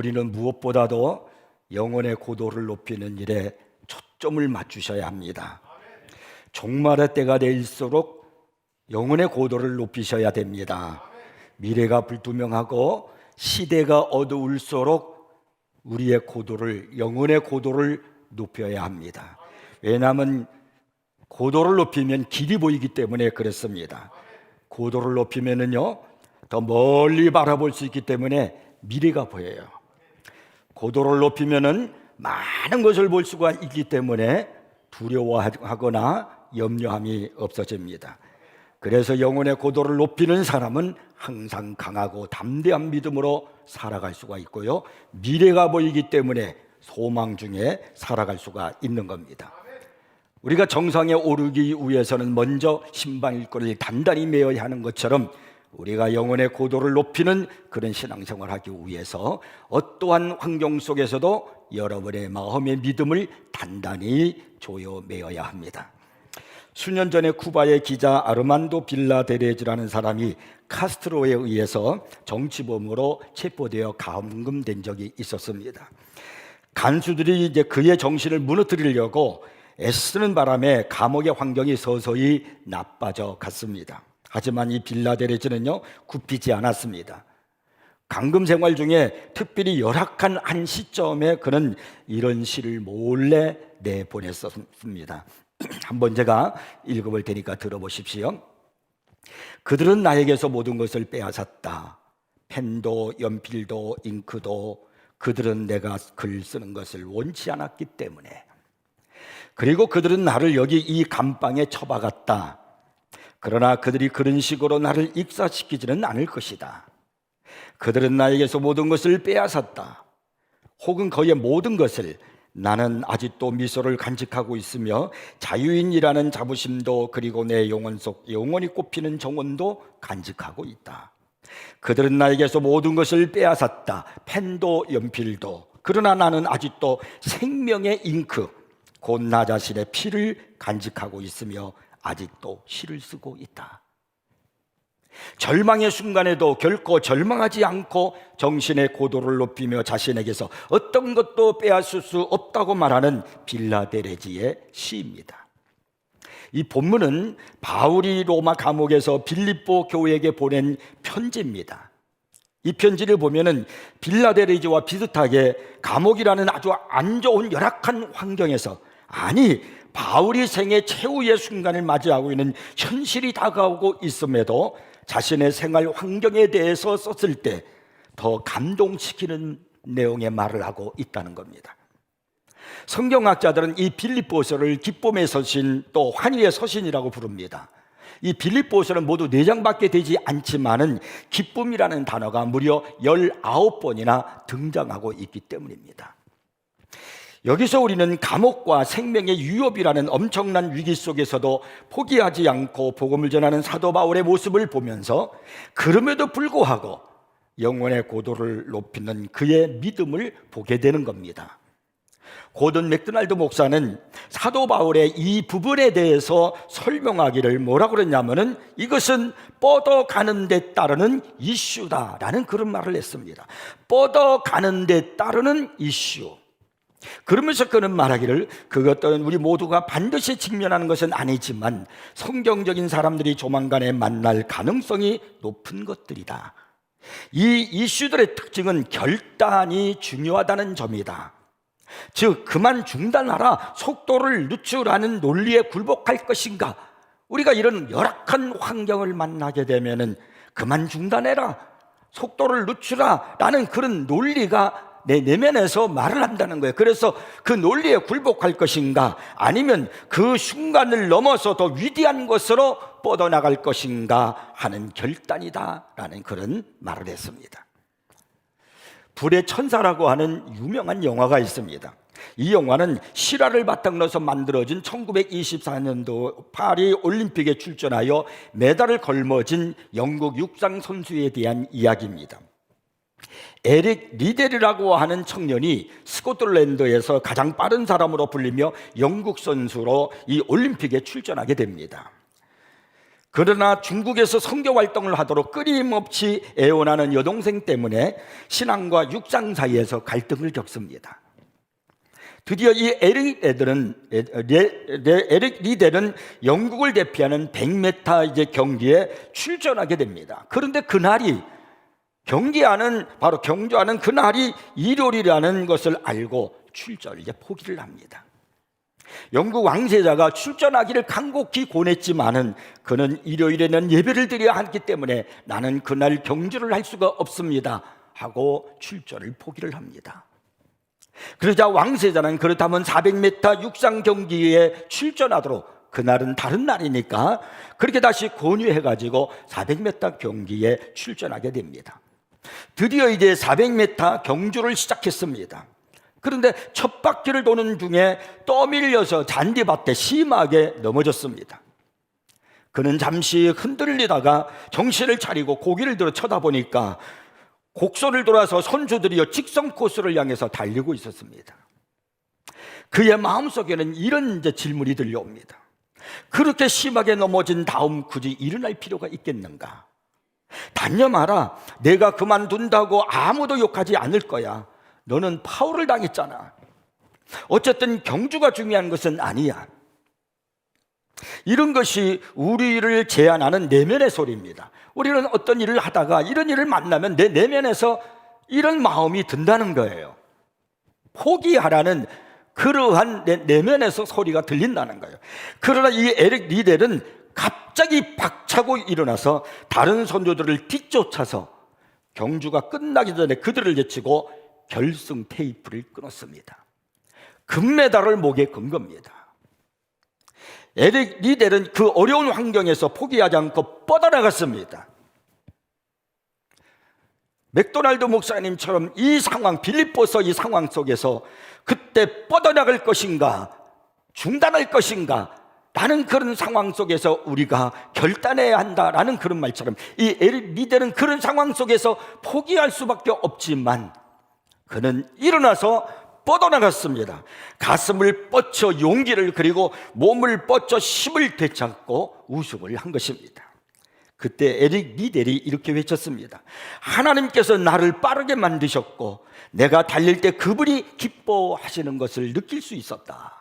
우리는 무엇보다도 영혼의 고도를 높이는 일에 초점을 맞추셔야 합니다. 종말의 때가 될수록 영혼의 고도를 높이셔야 됩니다. 미래가 불투명하고 시대가 어두울수록 우리의 고도를 영혼의 고도를 높여야 합니다. 왜냐하면 고도를 높이면 길이 보이기 때문에 그렇습니다. 고도를 높이면은요 더 멀리 바라볼 수 있기 때문에 미래가 보여요. 고도를 높이면은 많은 것을 볼 수가 있기 때문에 두려워하거나 염려함이 없어집니다. 그래서 영혼의 고도를 높이는 사람은 항상 강하고 담대한 믿음으로 살아갈 수가 있고요. 미래가 보이기 때문에 소망 중에 살아갈 수가 있는 겁니다. 우리가 정상에 오르기 위해서는 먼저 신방일권을 단단히 메어야 하는 것처럼 우리가 영혼의 고도를 높이는 그런 신앙생활을 하기 위해서 어떠한 환경 속에서도 여러분의 마음의 믿음을 단단히 조여 메어야 합니다. 수년 전에 쿠바의 기자 아르만도 빌라데레즈라는 사람이 카스트로에 의해서 정치범으로 체포되어 감금된 적이 있었습니다. 간수들이 이제 그의 정신을 무너뜨리려고 애쓰는 바람에 감옥의 환경이 서서히 나빠져 갔습니다. 하지만 이 빌라데레즈는요 굽히지 않았습니다. 감금 생활 중에 특별히 열악한 한 시점에 그는 이런 시를 몰래 내보냈었습니다. 한번 제가 읽어볼 테니까 들어보십시오. 그들은 나에게서 모든 것을 빼앗았다. 펜도 연필도 잉크도 그들은 내가 글 쓰는 것을 원치 않았기 때문에 그리고 그들은 나를 여기 이 감방에 처박았다. 그러나 그들이 그런 식으로 나를 익사시키지는 않을 것이다. 그들은 나에게서 모든 것을 빼앗았다. 혹은 거의 모든 것을 나는 아직도 미소를 간직하고 있으며 자유인이라는 자부심도 그리고 내 영혼 속 영원히 꼽히는 정원도 간직하고 있다. 그들은 나에게서 모든 것을 빼앗았다. 펜도 연필도. 그러나 나는 아직도 생명의 잉크, 곧 나 자신의 피를 간직하고 있으며 아직도 시를 쓰고 있다. 절망의 순간에도 결코 절망하지 않고 정신의 고도를 높이며 자신에게서 어떤 것도 빼앗을 수 없다고 말하는 빌라데레지의 시입니다. 이 본문은 바울이 로마 감옥에서 빌립보 교회에게 보낸 편지입니다. 이 편지를 보면은 빌라데레지와 비슷하게 감옥이라는 아주 안 좋은 열악한 환경에서 아니 바울이 생애 최후의 순간을 맞이하고 있는 현실이 다가오고 있음에도 자신의 생활 환경에 대해서 썼을 때 더 감동시키는 내용의 말을 하고 있다는 겁니다. 성경학자들은 이 빌립보서를 기쁨의 서신 또 환희의 서신이라고 부릅니다. 이 빌립보서는 모두 네 장밖에 되지 않지만은 기쁨이라는 단어가 무려 19번이나 등장하고 있기 때문입니다. 여기서 우리는 감옥과 생명의 위협이라는 엄청난 위기 속에서도 포기하지 않고 복음을 전하는 사도 바울의 모습을 보면서 그럼에도 불구하고 영혼의 고도를 높이는 그의 믿음을 보게 되는 겁니다. 고든 맥도날드 목사는 사도 바울의 이 부분에 대해서 설명하기를 뭐라고 그랬냐면은 이것은 뻗어가는 데 따르는 이슈다라는 그런 말을 했습니다. 뻗어가는 데 따르는 이슈. 그러면서 그는 말하기를 그것들은 우리 모두가 반드시 직면하는 것은 아니지만 성경적인 사람들이 조만간에 만날 가능성이 높은 것들이다. 이 이슈들의 특징은 결단이 중요하다는 점이다. 즉, 그만 중단하라, 속도를 늦추라는 논리에 굴복할 것인가? 우리가 이런 열악한 환경을 만나게 되면은 그만 중단해라, 속도를 늦추라, 라는 그런 논리가 내 내면에서 말을 한다는 거예요. 그래서 그 논리에 굴복할 것인가 아니면 그 순간을 넘어서 더 위대한 것으로 뻗어나갈 것인가 하는 결단이다라는 그런 말을 했습니다. 불의 천사라고 하는 유명한 영화가 있습니다. 이 영화는 실화를 바탕으로 서 만들어진 1924년도 파리 올림픽에 출전하여 메달을 걸머진 영국 육상 선수에 대한 이야기입니다. 에릭 리델이라고 하는 청년이 스코틀랜드에서 가장 빠른 사람으로 불리며 영국 선수로 이 올림픽에 출전하게 됩니다. 그러나 중국에서 선교 활동을 하도록 끊임없이 애원하는 여동생 때문에 신앙과 육상 사이에서 갈등을 겪습니다. 드디어 이 에릭 리델은 에릭 리델은 영국을 대표하는 100m 이제 경기에 출전하게 됩니다. 그런데 그날이 경기하는 바로 경주하는 그날이 일요일이라는 것을 알고 출전을 이제 포기를 합니다. 영국 왕세자가 출전하기를 간곡히 권했지만은 그는 일요일에는 예배를 드려야 하기 때문에 나는 그날 경주를 할 수가 없습니다. 하고 출전을 포기를 합니다. 그러자 왕세자는 그렇다면 400m 육상 경기에 출전하도록 그날은 다른 날이니까 그렇게 다시 권유해 가지고 400m 경기에 출전하게 됩니다. 드디어 이제 400m 경주를 시작했습니다. 그런데 첫 바퀴를 도는 중에 떠밀려서 잔디밭에 심하게 넘어졌습니다. 그는 잠시 흔들리다가 정신을 차리고 고개를 들어 쳐다보니까 곡선을 돌아서 선수들이여 직선 코스를 향해서 달리고 있었습니다. 그의 마음속에는 이런 이제 질문이 들려옵니다. 그렇게 심하게 넘어진 다음 굳이 일어날 필요가 있겠는가? 단념 마라. 내가 그만둔다고 아무도 욕하지 않을 거야. 너는 파울을 당했잖아. 어쨌든 경주가 중요한 것은 아니야. 이런 것이 우리를 제한하는 내면의 소리입니다. 우리는 어떤 일을 하다가 이런 일을 만나면 내 내면에서 이런 마음이 든다는 거예요. 포기하라는 그러한 내 내면에서 소리가 들린다는 거예요. 그러나 이 에릭 리델은 갑자기 박차고 일어나서 다른 선조들을 뒤쫓아서 경주가 끝나기 전에 그들을 제치고 결승 테이프를 끊었습니다. 금메달을 목에 건 겁니다. 에릭 리델은 그 어려운 환경에서 포기하지 않고 뻗어나갔습니다. 맥도날드 목사님처럼 이 상황, 빌립보서 이 상황 속에서 그때 뻗어나갈 것인가, 중단할 것인가, 라는 그런 상황 속에서 우리가 결단해야 한다라는 그런 말처럼 이 리델은 그런 상황 속에서 포기할 수밖에 없지만 그는 일어나서 뻗어나갔습니다. 가슴을 뻗쳐 용기를 그리고 몸을 뻗쳐 힘을 되찾고 우승을 한 것입니다. 그때 에릭 리델이 이렇게 외쳤습니다. 하나님께서 나를 빠르게 만드셨고 내가 달릴 때 그분이 기뻐하시는 것을 느낄 수 있었다.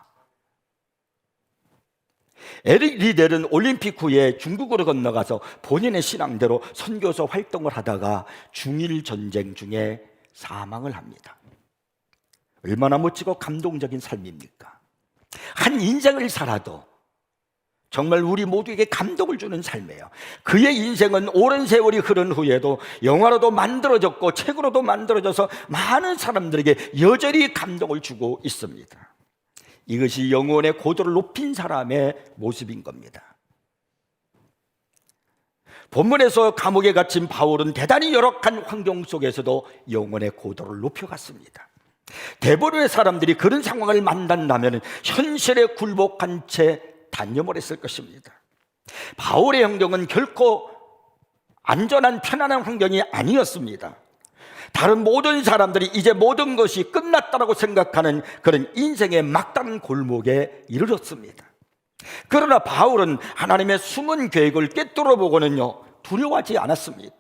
에릭 리델은 올림픽 후에 중국으로 건너가서 본인의 신앙대로 선교사 활동을 하다가 중일 전쟁 중에 사망을 합니다. 얼마나 멋지고 감동적인 삶입니까? 한 인생을 살아도 정말 우리 모두에게 감동을 주는 삶이에요. 그의 인생은 오랜 세월이 흐른 후에도 영화로도 만들어졌고 책으로도 만들어져서 많은 사람들에게 여전히 감동을 주고 있습니다. 이것이 영혼의 고도를 높인 사람의 모습인 겁니다. 본문에서 감옥에 갇힌 바울은 대단히 열악한 환경 속에서도 영혼의 고도를 높여갔습니다. 대부분의 사람들이 그런 상황을 만난다면 현실에 굴복한 채 단념을 했을 것입니다. 바울의 환경은 결코 안전한 편안한 환경이 아니었습니다. 다른 모든 사람들이 이제 모든 것이 끝났다고 생각하는 그런 인생의 막다른 골목에 이르렀습니다. 그러나 바울은 하나님의 숨은 계획을 꿰뚫어 보고는요, 두려워하지 않았습니다.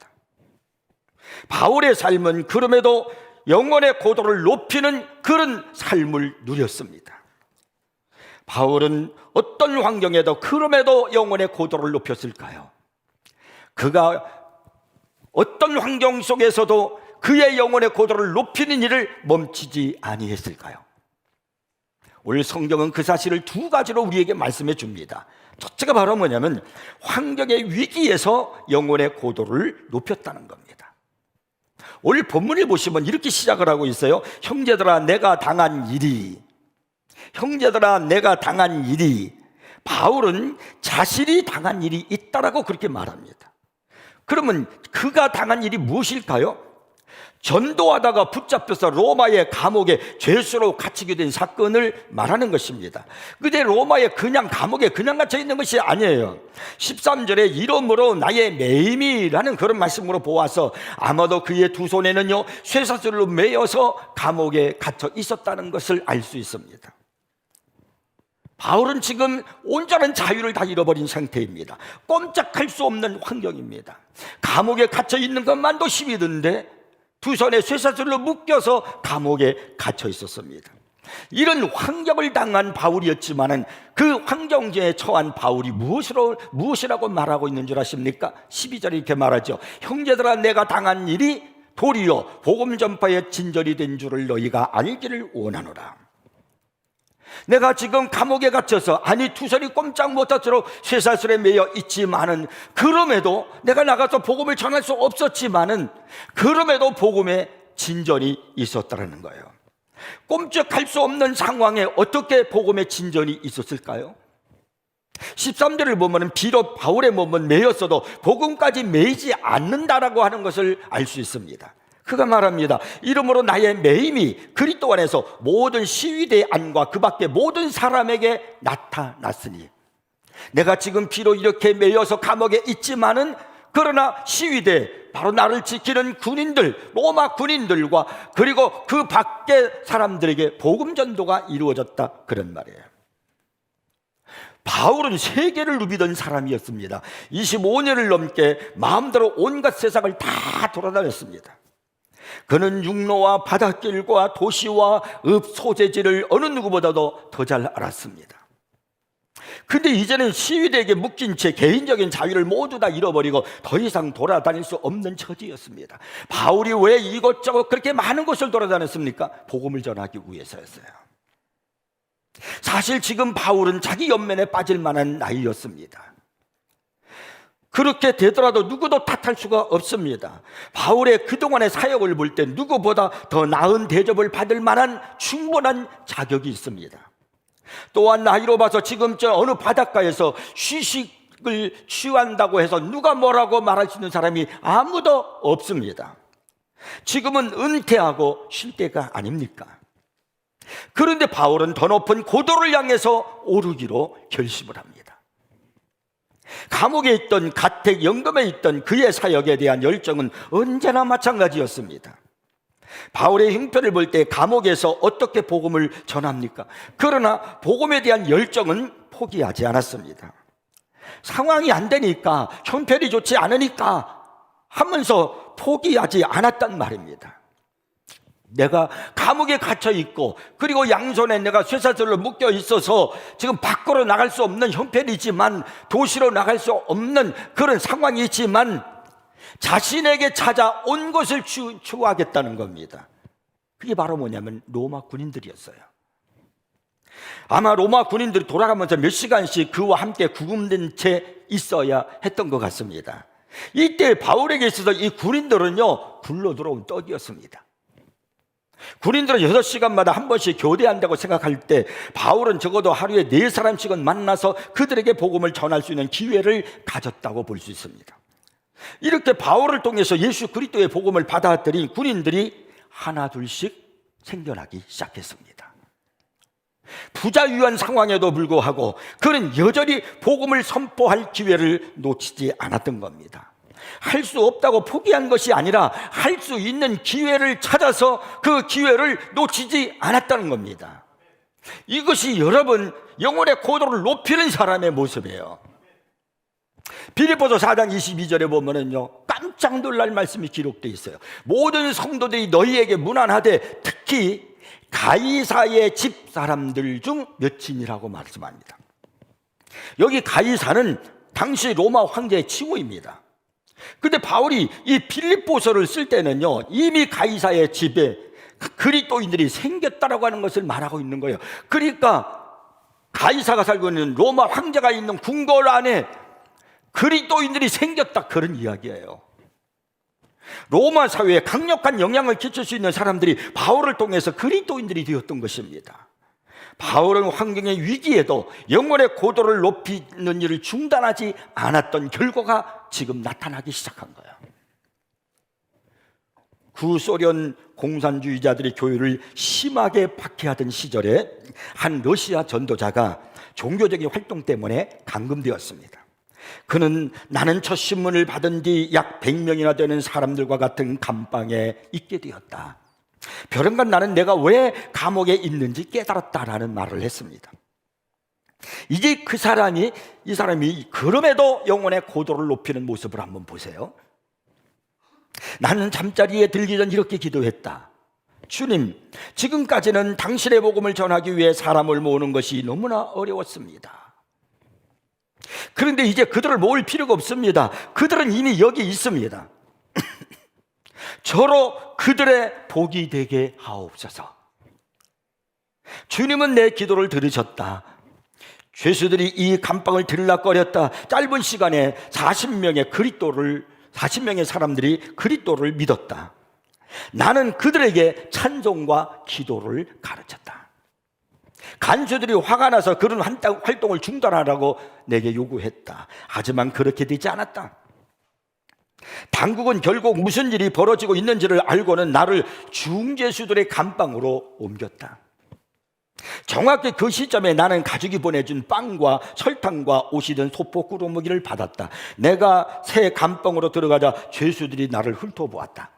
바울의 삶은 그럼에도 영혼의 고도를 높이는 그런 삶을 누렸습니다. 바울은 어떤 환경에도 그럼에도 영혼의 고도를 높였을까요? 그가 어떤 환경 속에서도 그의 영혼의 고도를 높이는 일을 멈추지 아니했을까요? 오늘 성경은 그 사실을 두 가지로 우리에게 말씀해 줍니다. 첫째가 바로 뭐냐면 환경의 위기에서 영혼의 고도를 높였다는 겁니다. 오늘 본문을 보시면 이렇게 시작을 하고 있어요. 형제들아, 내가 당한 일이, 형제들아, 내가 당한 일이, 바울은 자신이 당한 일이 있다라고 그렇게 말합니다. 그러면 그가 당한 일이 무엇일까요? 전도하다가 붙잡혀서 로마의 감옥에 죄수로 갇히게 된 사건을 말하는 것입니다. 그대 로마에 그냥 감옥에 그냥 갇혀 있는 것이 아니에요. 13절에 이름으로 나의 매임이라는 그런 말씀으로 보아서 아마도 그의 두 손에는요 쇠사슬로 매여서 감옥에 갇혀 있었다는 것을 알 수 있습니다. 바울은 지금 온전한 자유를 다 잃어버린 상태입니다. 꼼짝할 수 없는 환경입니다. 감옥에 갇혀 있는 것만도 힘이 든데 두 손에 쇠사슬로 묶여서 감옥에 갇혀 있었습니다. 이런 환경을 당한 바울이었지만은 그 환경에 처한 바울이 무엇으로 무엇이라고 말하고 있는 줄 아십니까? 12절에 이렇게 말하죠. 형제들아 내가 당한 일이 도리어 복음 전파의 진절이 된 줄을 너희가 알기를 원하노라. 내가 지금 감옥에 갇혀서 아니 투설이 꼼짝 못하도록 쇠사슬에 매여 있지만은 그럼에도 내가 나가서 복음을 전할 수 없었지만은 그럼에도 복음에 진전이 있었다라는 거예요. 꼼짝할 수 없는 상황에 어떻게 복음의 진전이 있었을까요? 13절을 보면 비록 바울의 몸은 매였어도 복음까지 매이지 않는다라고 하는 것을 알 수 있습니다. 그가 말합니다. 이름으로 나의 매임이 그리스도 안에서 모든 시위대 안과 그 밖에 모든 사람에게 나타났으니 내가 지금 비록 이렇게 매여서 감옥에 있지만은 그러나 시위대 바로 나를 지키는 군인들 로마 군인들과 그리고 그 밖에 사람들에게 복음 전도가 이루어졌다 그런 말이에요. 바울은 세계를 누비던 사람이었습니다. 25년을 넘게 마음대로 온갖 세상을 다 돌아다녔습니다. 그는 육로와 바닷길과 도시와 읍 소재지를 어느 누구보다도 더 잘 알았습니다. 근데 이제는 시위대에게 묶인 채 개인적인 자유를 모두 다 잃어버리고 더 이상 돌아다닐 수 없는 처지였습니다. 바울이 왜 이것저것 그렇게 많은 곳을 돌아다녔습니까? 복음을 전하기 위해서였어요. 사실 지금 바울은 자기 연면에 빠질 만한 나이였습니다. 그렇게 되더라도 누구도 탓할 수가 없습니다. 바울의 그동안의 사역을 볼 때 누구보다 더 나은 대접을 받을 만한 충분한 자격이 있습니다. 또한 나이로 봐서 지금 저 어느 바닷가에서 휴식을 취한다고 해서 누가 뭐라고 말할 수 있는 사람이 아무도 없습니다. 지금은 은퇴하고 쉴 때가 아닙니까? 그런데 바울은 더 높은 고도를 향해서 오르기로 결심을 합니다. 감옥에 있던 가택 영금에 있던 그의 사역에 대한 열정은 언제나 마찬가지였습니다. 바울의 형편을 볼 때 감옥에서 어떻게 복음을 전합니까? 그러나 복음에 대한 열정은 포기하지 않았습니다. 상황이 안 되니까 형편이 좋지 않으니까 하면서 포기하지 않았단 말입니다. 내가 감옥에 갇혀 있고 그리고 양손에 내가 쇠사슬로 묶여 있어서 지금 밖으로 나갈 수 없는 형편이지만 도시로 나갈 수 없는 그런 상황이 있지만 자신에게 찾아온 것을 추, 추구하겠다는 겁니다. 그게 바로 뭐냐면 로마 군인들이었어요. 아마 로마 군인들이 돌아가면서 몇 시간씩 그와 함께 구금된 채 있어야 했던 것 같습니다. 이때 바울에게 있어서 이 군인들은요, 굴러 들어온 떡이었습니다. 군인들은 6시간마다 한 번씩 교대한다고 생각할 때 바울은 적어도 하루에 네 사람씩은 만나서 그들에게 복음을 전할 수 있는 기회를 가졌다고 볼 수 있습니다. 이렇게 바울을 통해서 예수 그리스도의 복음을 받아들인 군인들이 하나 둘씩 생겨나기 시작했습니다. 부자유한 상황에도 불구하고 그는 여전히 복음을 선포할 기회를 놓치지 않았던 겁니다. 할 수 없다고 포기한 것이 아니라 할 수 있는 기회를 찾아서 그 기회를 놓치지 않았다는 겁니다. 이것이 여러분 영혼의 고도를 높이는 사람의 모습이에요. 비리포서 4장 22절에 보면은요 깜짝 놀랄 말씀이 기록되어 있어요. 모든 성도들이 너희에게 무난하되 특히 가이사의 집 사람들 중 몇인이라고 말씀합니다. 여기 가이사는 당시 로마 황제의 칭호입니다. 근데 바울이 이 빌립보서를 쓸 때는요 이미 가이사의 집에 그리스도인들이 생겼다라고 하는 것을 말하고 있는 거예요. 그러니까 가이사가 살고 있는 로마 황제가 있는 궁궐 안에 그리스도인들이 생겼다 그런 이야기예요. 로마 사회에 강력한 영향을 끼칠 수 있는 사람들이 바울을 통해서 그리스도인들이 되었던 것입니다. 바울은 환경의 위기에도 영혼의 고도를 높이는 일을 중단하지 않았던 결과가 지금 나타나기 시작한 거예요. 구소련 공산주의자들이 교회를 심하게 박해하던 시절에 한 러시아 전도자가 종교적인 활동 때문에 감금되었습니다. 그는 나는 첫 신문을 받은 뒤 약 100명이나 되는 사람들과 같은 감방에 있게 되었다. 벼른간 나는 내가 왜 감옥에 있는지 깨달았다라는 말을 했습니다. 이제 그 사람이 이 사람이 그럼에도 영혼의 고도를 높이는 모습을 한번 보세요. 나는 잠자리에 들기 전 이렇게 기도했다. 주님, 지금까지는 당신의 복음을 전하기 위해 사람을 모으는 것이 너무나 어려웠습니다. 그런데 이제 그들을 모을 필요가 없습니다. 그들은 이미 여기 있습니다. 저로 그들의 복이 되게 하옵소서. 주님은 내 기도를 들으셨다. 죄수들이 이 감방을 들락거렸다. 짧은 시간에 40명의 그리스도를 40명의 사람들이 그리스도를 믿었다. 나는 그들에게 찬송과 기도를 가르쳤다. 간수들이 화가 나서 그런 활동- 활동을 중단하라고 내게 요구했다. 하지만 그렇게 되지 않았다. 당국은 결국 무슨 일이 벌어지고 있는지를 알고는 나를 중재수들의 감방으로 옮겼다. 정확히 그 시점에 나는 가족이 보내준 빵과 설탕과 옷이든 소포 꾸러무기를 받았다. 내가 새 감방으로 들어가자 죄수들이 나를 훑어보았다.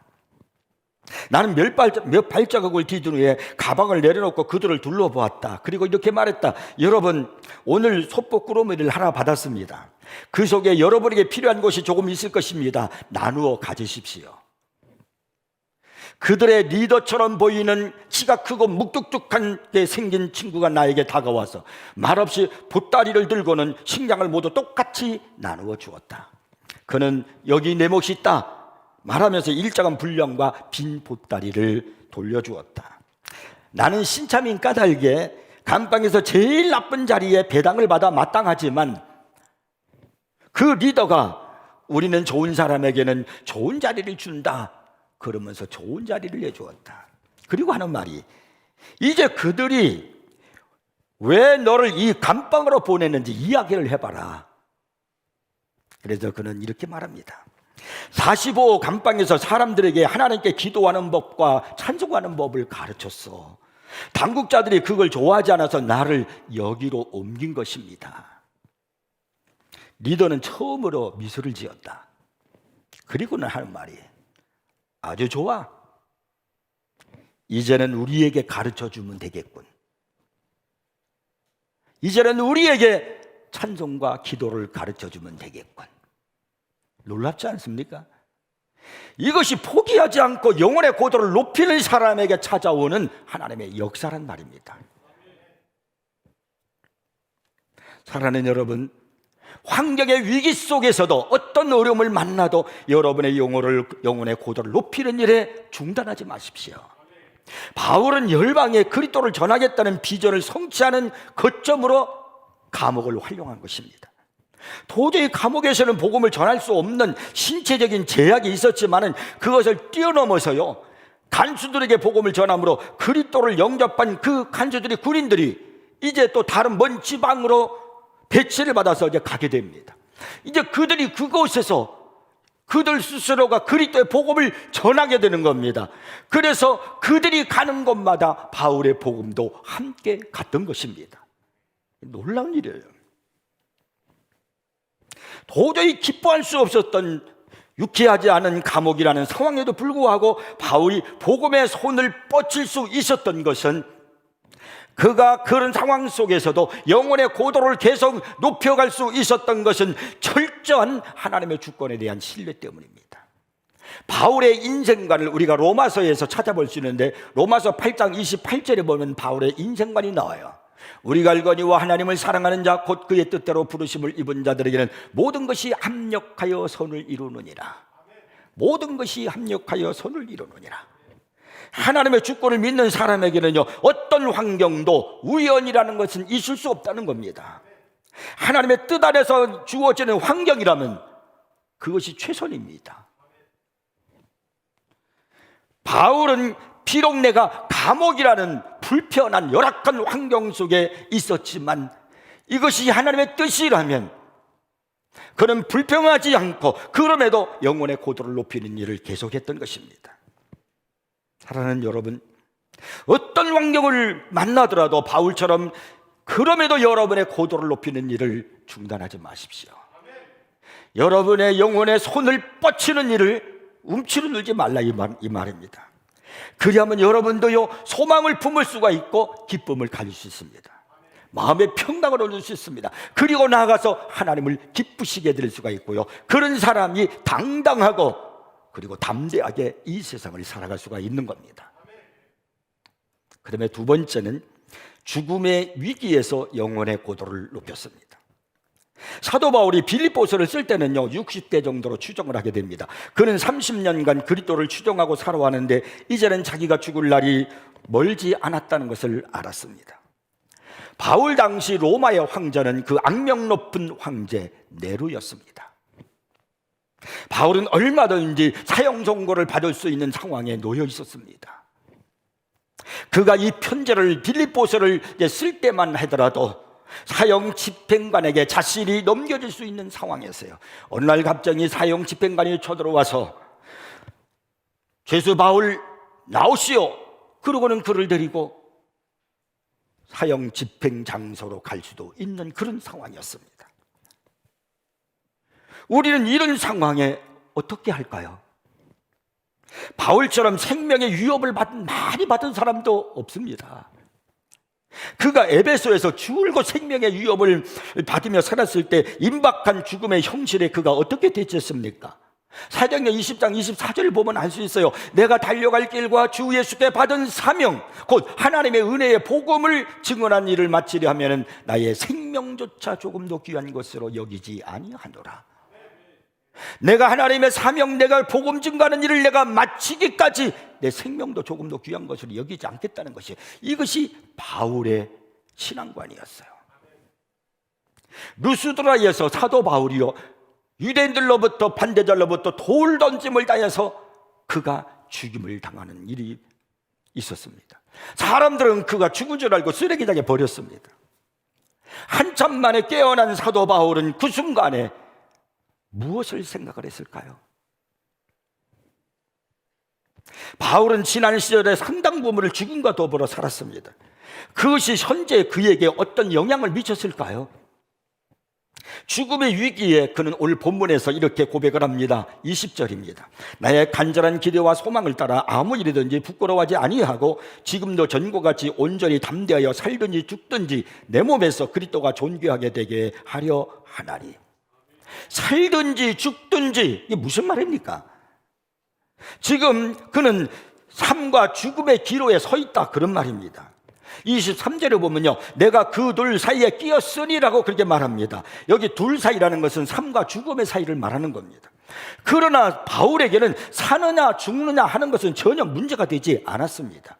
나는 몇, 발, 몇 발자국을 뒤둔 후에 가방을 내려놓고 그들을 둘러보았다. 그리고 이렇게 말했다. 여러분, 오늘 소포 꾸러미를 하나 받았습니다. 그 속에 여러분에게 필요한 것이 조금 있을 것입니다. 나누어 가지십시오. 그들의 리더처럼 보이는 키가 크고 묵뚝뚝하게 생긴 친구가 나에게 다가와서 말없이 보따리를 들고는 식량을 모두 똑같이 나누어 주었다. 그는 여기 내 몫이 있다. 말하면서 일정한 분량과 빈 보따리를 돌려주었다. 나는 신참인 까닭에 감방에서 제일 나쁜 자리에 배당을 받아 마땅하지만 그 리더가 우리는 좋은 사람에게는 좋은 자리를 준다. 그러면서 좋은 자리를 내주었다. 그리고 하는 말이 이제 그들이 왜 너를 이 감방으로 보냈는지 이야기를 해봐라. 그래서 그는 이렇게 말합니다. 45 감방에서 사람들에게 하나님께 기도하는 법과 찬송하는 법을 가르쳤어. 당국자들이 그걸 좋아하지 않아서 나를 여기로 옮긴 것입니다. 리더는 처음으로 미소를 지었다. 그리고는 하는 말이 아주 좋아. 이제는 우리에게 가르쳐 주면 되겠군. 이제는 우리에게 찬송과 기도를 가르쳐 주면 되겠군. 놀랍지 않습니까? 이것이 포기하지 않고 영혼의 고도를 높이는 사람에게 찾아오는 하나님의 역사란 말입니다. 사랑하는 여러분, 환경의 위기 속에서도 어떤 어려움을 만나도 여러분의 영혼을, 영혼의 고도를 높이는 일에 중단하지 마십시오. 바울은 열방에 그리스도를 전하겠다는 비전을 성취하는 거점으로 감옥을 활용한 것입니다. 도저히 감옥에서는 복음을 전할 수 없는 신체적인 제약이 있었지만은 그것을 뛰어넘어서요. 간수들에게 복음을 전함으로 그리스도를 영접한 그 간수들이 군인들이 이제 또 다른 먼 지방으로 배치를 받아서 이제 가게 됩니다. 이제 그들이 그곳에서 그들 스스로가 그리스도의 복음을 전하게 되는 겁니다. 그래서 그들이 가는 곳마다 바울의 복음도 함께 갔던 것입니다. 놀라운 일이에요. 도저히 기뻐할 수 없었던 유쾌하지 않은 감옥이라는 상황에도 불구하고 바울이 복음의 손을 뻗칠 수 있었던 것은 그가 그런 상황 속에서도 영혼의 고도를 계속 높여갈 수 있었던 것은 철저한 하나님의 주권에 대한 신뢰 때문입니다. 바울의 인생관을 우리가 로마서에서 찾아볼 수 있는데 로마서 8장 28절에 보면 바울의 인생관이 나와요. 우리가 알거니와 하나님을 사랑하는 자 곧 그의 뜻대로 부르심을 입은 자들에게는 모든 것이 합력하여 선을 이루느니라. 모든 것이 합력하여 선을 이루느니라. 하나님의 주권을 믿는 사람에게는요, 어떤 환경도 우연이라는 것은 있을 수 없다는 겁니다. 하나님의 뜻 아래서 주어지는 환경이라면 그것이 최선입니다. 바울은 비록 내가 감옥이라는 불편한 열악한 환경 속에 있었지만 이것이 하나님의 뜻이라면 그는 불평하지 않고 그럼에도 영혼의 고도를 높이는 일을 계속했던 것입니다. 사랑하는 여러분, 어떤 환경을 만나더라도 바울처럼 그럼에도 여러분의 고도를 높이는 일을 중단하지 마십시오. 여러분의 영혼의 손을 뻗치는 일을 움츠러 들지 말라 이, 말, 이 말입니다. 그리하면 여러분도요 소망을 품을 수가 있고 기쁨을 가질 수 있습니다. 마음의 평강을 얻을 수 있습니다. 그리고 나아가서 하나님을 기쁘시게 될 수가 있고요. 그런 사람이 당당하고 그리고 담대하게 이 세상을 살아갈 수가 있는 겁니다. 그다음에 두 번째는 죽음의 위기에서 영혼의 고도를 높였습니다. 사도 바울이 빌립보서를 쓸 때는요 60대 정도로 추정을 하게 됩니다. 그는 30년간 그리스도를 추정하고 살아왔는데 이제는 자기가 죽을 날이 멀지 않았다는 것을 알았습니다. 바울 당시 로마의 황제는 그 악명 높은 황제 네루였습니다. 바울은 얼마든지 사형 선고를 받을 수 있는 상황에 놓여 있었습니다. 그가 이 편지를 빌립보서를 쓸 때만 하더라도 사형 집행관에게 자신이 넘겨질 수 있는 상황이었어요. 어느 날 갑자기 사형 집행관이 쳐들어와서 죄수 바울 나오시오. 그러고는 그를 데리고 사형 집행 장소로 갈 수도 있는 그런 상황이었습니다. 우리는 이런 상황에 어떻게 할까요? 바울처럼 생명의 위협을 받은 많이 받은 사람도 없습니다. 그가 에베소에서 줄곧 생명의 위협을 받으며 살았을 때 임박한 죽음의 형실에 그가 어떻게 대처했습니까? 사도행전 20장 24절을 보면 알 수 있어요. 내가 달려갈 길과 주 예수께 받은 사명, 곧 하나님의 은혜의 복음을 증언한 일을 마치려 하면은 나의 생명조차 조금도 귀한 것으로 여기지 아니하노라. 내가 하나님의 사명, 내가 복음 증가하는 일을 내가 마치기까지 내 생명도 조금도 귀한 것으로 여기지 않겠다는 것이 이것이 바울의 신앙관이었어요. 루스드라에서 사도 바울이요 유대인들로부터 반대자로부터 돌 던짐을 당해서 그가 죽임을 당하는 일이 있었습니다. 사람들은 그가 죽은 줄 알고 쓰레기장에 버렸습니다. 한참 만에 깨어난 사도 바울은 그 순간에 무엇을 생각을 했을까요? 바울은 지난 시절에 상당 부분을 죽음과 더불어 살았습니다. 그것이 현재 그에게 어떤 영향을 미쳤을까요? 죽음의 위기에 그는 오늘 본문에서 이렇게 고백을 합니다. 20절입니다. 나의 간절한 기대와 소망을 따라 아무 일이든지 부끄러워하지 아니하고 지금도 전과 같이 온전히 담대하여 살든지 죽든지 내 몸에서 그리스도가 존귀하게 되게 하려 하나니. 살든지 죽든지 이게 무슨 말입니까? 지금 그는 삶과 죽음의 기로에 서 있다 그런 말입니다. 23절에 보면요. 내가 그 둘 사이에 끼었으니라고 그렇게 말합니다. 여기 둘 사이라는 것은 삶과 죽음의 사이를 말하는 겁니다. 그러나 바울에게는 사느냐 죽느냐 하는 것은 전혀 문제가 되지 않았습니다.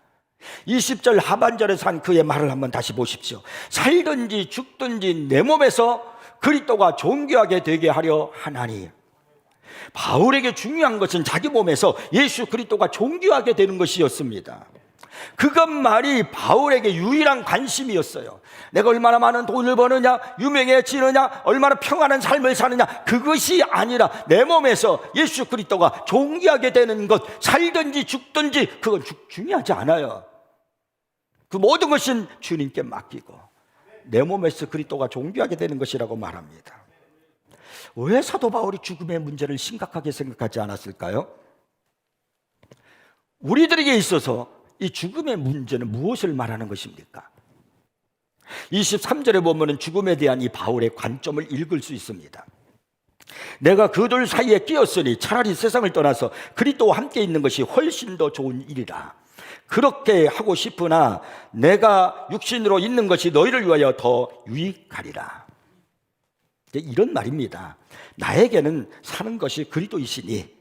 20절 하반절에서 한 그의 말을 한번 다시 보십시오. 살든지 죽든지 내 몸에서 그리스도가 존귀하게 되게 하려 하나니 바울에게 중요한 것은 자기 몸에서 예수 그리스도가 존귀하게 되는 것이었습니다. 그것말이 바울에게 유일한 관심이었어요. 내가 얼마나 많은 돈을 버느냐, 유명해지느냐, 얼마나 평안한 삶을 사느냐, 그것이 아니라 내 몸에서 예수 그리스도가 존귀하게 되는 것, 살든지 죽든지 그건 주, 중요하지 않아요. 그 모든 것은 주님께 맡기고 내 몸에서 그리스도가 존귀하게 되는 것이라고 말합니다. 왜 사도 바울이 죽음의 문제를 심각하게 생각하지 않았을까요? 우리들에게 있어서 이 죽음의 문제는 무엇을 말하는 것입니까? 23절에 보면 죽음에 대한 이 바울의 관점을 읽을 수 있습니다. 내가 그들 사이에 끼었으니 차라리 세상을 떠나서 그리스도와 함께 있는 것이 훨씬 더 좋은 일이라. 그렇게 하고 싶으나 내가 육신으로 있는 것이 너희를 위하여 더 유익하리라. 이런 말입니다. 나에게는 사는 것이 그리스도이시니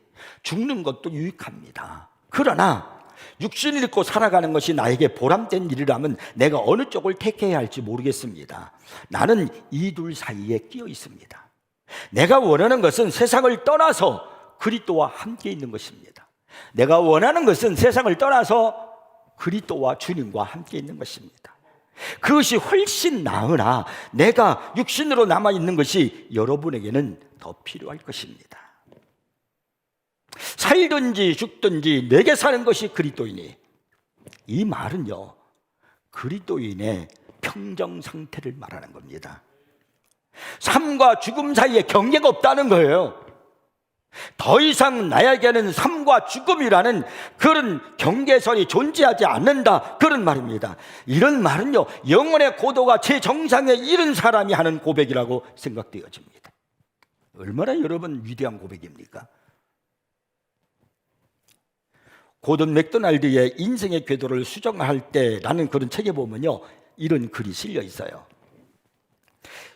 죽는 것도 유익합니다. 그러나 육신을 입고 살아가는 것이 나에게 보람된 일이라면 내가 어느 쪽을 택해야 할지 모르겠습니다. 나는 이 둘 사이에 끼어 있습니다. 내가 원하는 것은 세상을 떠나서 그리스도와 함께 있는 것입니다. 내가 원하는 것은 세상을 떠나서 그리스도와 주님과 함께 있는 것입니다. 그것이 훨씬 나으나 내가 육신으로 남아 있는 것이 여러분에게는 더 필요할 것입니다. 살든지 죽든지 내게 사는 것이 그리스도이니 이 말은요 그리스도인의 평정 상태를 말하는 겁니다. 삶과 죽음 사이에 경계가 없다는 거예요. 더 이상 나에게는 삶과 죽음이라는 그런 경계선이 존재하지 않는다. 그런 말입니다. 이런 말은요, 영혼의 고도가 제 정상에 이른 사람이 하는 고백이라고 생각되어집니다. 얼마나 여러분 위대한 고백입니까? 고든 맥도날드의 인생의 궤도를 수정할 때라는 그런 책에 보면요, 이런 글이 실려 있어요.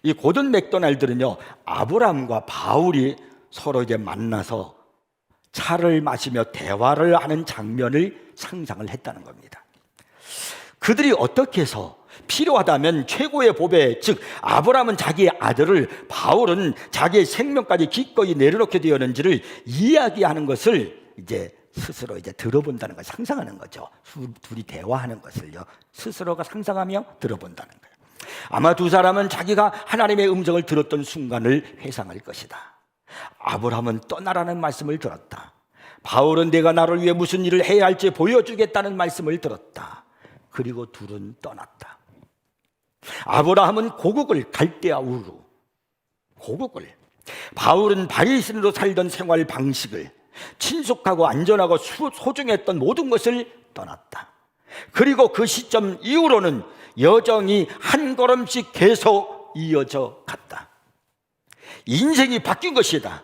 이 고든 맥도날드는요, 아브람과 바울이 서로 이제 만나서 차를 마시며 대화를 하는 장면을 상상을 했다는 겁니다. 그들이 어떻게 해서 필요하다면 최고의 보배, 즉 아브람은 자기의 아들을 바울은 자기의 생명까지 기꺼이 내려놓게 되었는지를 이야기하는 것을 이제 스스로 이제 들어본다는 걸 상상하는 거죠. 두- 둘이 대화하는 것을요. 스스로가 상상하며 들어본다는 거예요. 아마 두 사람은 자기가 하나님의 음성을 들었던 순간을 회상할 것이다. 아브라함은 떠나라는 말씀을 들었다. 바울은 내가 나를 위해 무슨 일을 해야 할지 보여주겠다는 말씀을 들었다. 그리고 둘은 떠났다. 아브라함은 고국을 갈대아 우르 고국을 바울은 바리새인으로 살던 생활 방식을 친숙하고 안전하고 수- 소중했던 모든 것을 떠났다. 그리고 그 시점 이후로는 여정이 한 걸음씩 계속 이어져 갔다. 인생이 바뀐 것이다.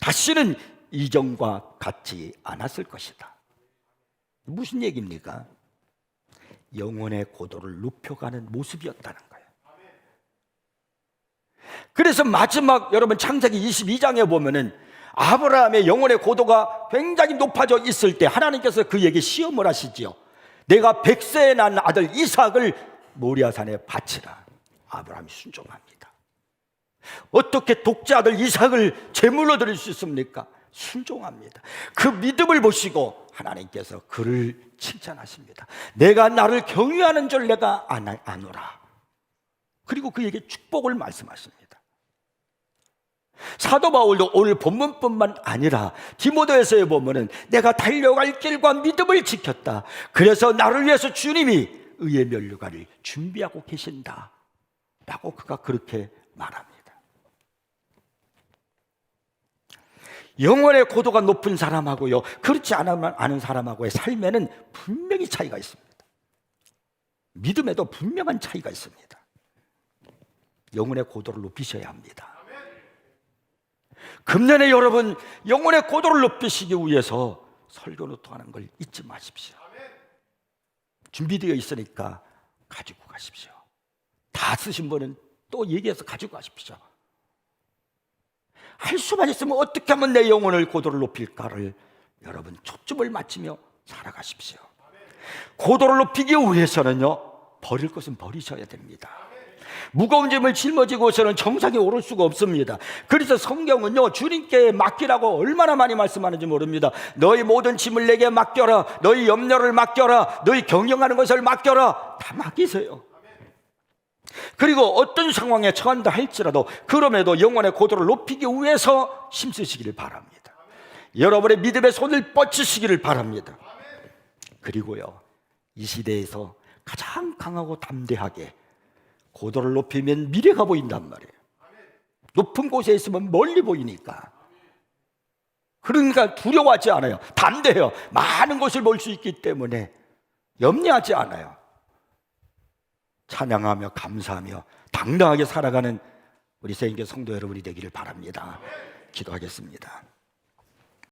다시는 이전과 같지 않았을 것이다. 무슨 얘기입니까? 영혼의 고도를 높여가는 모습이었다는 거예요. 그래서 마지막 여러분 창세기 22장에 보면은 아브라함의 영혼의 고도가 굉장히 높아져 있을 때 하나님께서 그에게 시험을 하시지요. 내가 백세에 난 아들 이삭을 모리아산에 바치라. 아브라함이 순종합니다. 어떻게 독자 아들 이삭을 제물로 드릴 수 있습니까? 순종합니다. 그 믿음을 보시고 하나님께서 그를 칭찬하십니다. 내가 나를 경유하는 줄 내가 안- 아노라. 그리고 그에게 축복을 말씀하십니다. 사도 바울도 오늘 본문뿐만 아니라 디모데에서에 보면은 내가 달려갈 길과 믿음을 지켰다. 그래서 나를 위해서 주님이 의의 면류관을 준비하고 계신다. 라고 그가 그렇게 말합니다. 영혼의 고도가 높은 사람하고요. 그렇지 않은 사람하고의 삶에는 분명히 차이가 있습니다. 믿음에도 분명한 차이가 있습니다. 영혼의 고도를 높이셔야 합니다. 금년에 여러분 영혼의 고도를 높이시기 위해서 설교 노트하는 걸 잊지 마십시오. 준비되어 있으니까 가지고 가십시오. 다 쓰신 분은 또 얘기해서 가지고 가십시오. 할 수만 있으면 어떻게 하면 내 영혼을 고도를 높일까를 여러분 초점을 맞추며 살아가십시오. 고도를 높이기 위해서는요 버릴 것은 버리셔야 됩니다. 무거운 짐을 짊어지고서는 정상에 오를 수가 없습니다. 그래서 성경은요, 주님께 맡기라고 얼마나 많이 말씀하는지 모릅니다. 너희 모든 짐을 내게 맡겨라. 너희 염려를 맡겨라. 너희 경영하는 것을 맡겨라. 다 맡기세요. 그리고 어떤 상황에 처한다 할지라도 그럼에도 영혼의 고도를 높이기 위해서 힘쓰시기를 바랍니다. 여러분의 믿음의 손을 뻗치시기를 바랍니다. 그리고요, 이 시대에서 가장 강하고 담대하게 고도를 높이면 미래가 보인단 말이에요. 높은 곳에 있으면 멀리 보이니까. 그러니까 두려워하지 않아요. 담대해요. 많은 것을 볼 수 있기 때문에 염려하지 않아요. 찬양하며 감사하며 당당하게 살아가는 우리 생계 성도 여러분이 되기를 바랍니다. 기도하겠습니다.